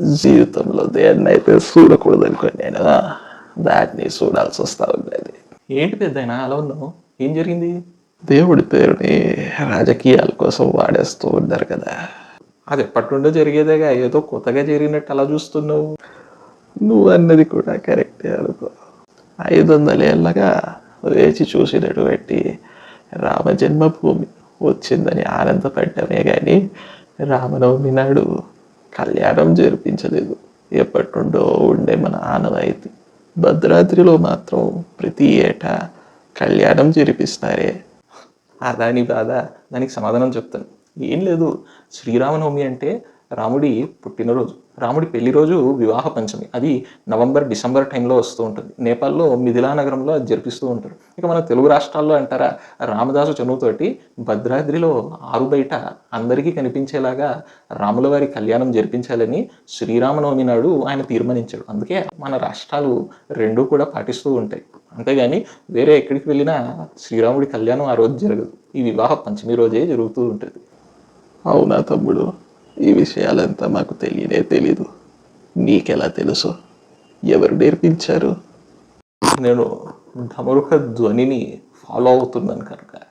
జీవితంలో దేన్నైతే చూడకూడదు అనుకోని నేను దాన్ని చూడాల్సి వస్తా ఉండేది. ఏంటి పెద్దయినా అలా ఉన్నావు? ఏం జరిగింది? దేవుడి పేరుని రాజకీయాల కోసం వాడేస్తూ ఉంటారు కదా. అది ఎప్పటి నుండో జరిగేదేగా ఏదో కొత్తగా జరిగినట్టు అలా చూస్తున్నావు. నువ్వు అన్నది కూడా కరెక్టే అనుకో. ఐదు వందల ఏళ్ళగా వేచి చూసినటువంటి రామ జన్మభూమి వచ్చిందని ఆనందపడ్డమే కానీ రామనవమి నాడు కళ్యాణం జరిపించలేదు. ఎప్పటి నుండో ఉండే మన ఆనవాయితీ. భద్రాద్రిలో మాత్రం ప్రతి ఏటా కళ్యాణం జరిపిస్తారే. అదాని బాధ. దానికి సమాధానం చెప్తాను. ఏం లేదు. శ్రీరామనవమి అంటే రాముడి పుట్టినరోజు. రాముడి పెళ్ళి రోజు వివాహ పంచమి. అది నవంబర్ డిసెంబర్ టైంలో వస్తూ ఉంటుంది. నేపాల్లో మిథిలా నగరంలో అది జరిపిస్తూ ఉంటారు. ఇక మన తెలుగు రాష్ట్రాల్లో అంటారా రామదాసు చనువుతోటి భద్రాద్రిలో ఆరు బయట అందరికీ కనిపించేలాగా రాముల వారి కళ్యాణం జరిపించాలని శ్రీరామనవమి నాడు ఆయన తీర్మానించాడు. అందుకే మన రాష్ట్రాలు రెండూ కూడా పాటిస్తూ ఉంటాయి. అంతేగాని వేరే ఎక్కడికి వెళ్ళినా శ్రీరాముడి కళ్యాణం ఆ రోజు జరగదు. ఈ వివాహ పంచమి రోజే జరుగుతూ ఉంటుంది. అవునా తమ్ముడు? ఈ విషయాలంతా మాకు తెలియనే తెలీదు. నీకెలా తెలుసు? ఎవరు నేర్పించారు? నేను ధమరుఖ ధ్వనిని ఫాలో అవుతున్నాను కనుక.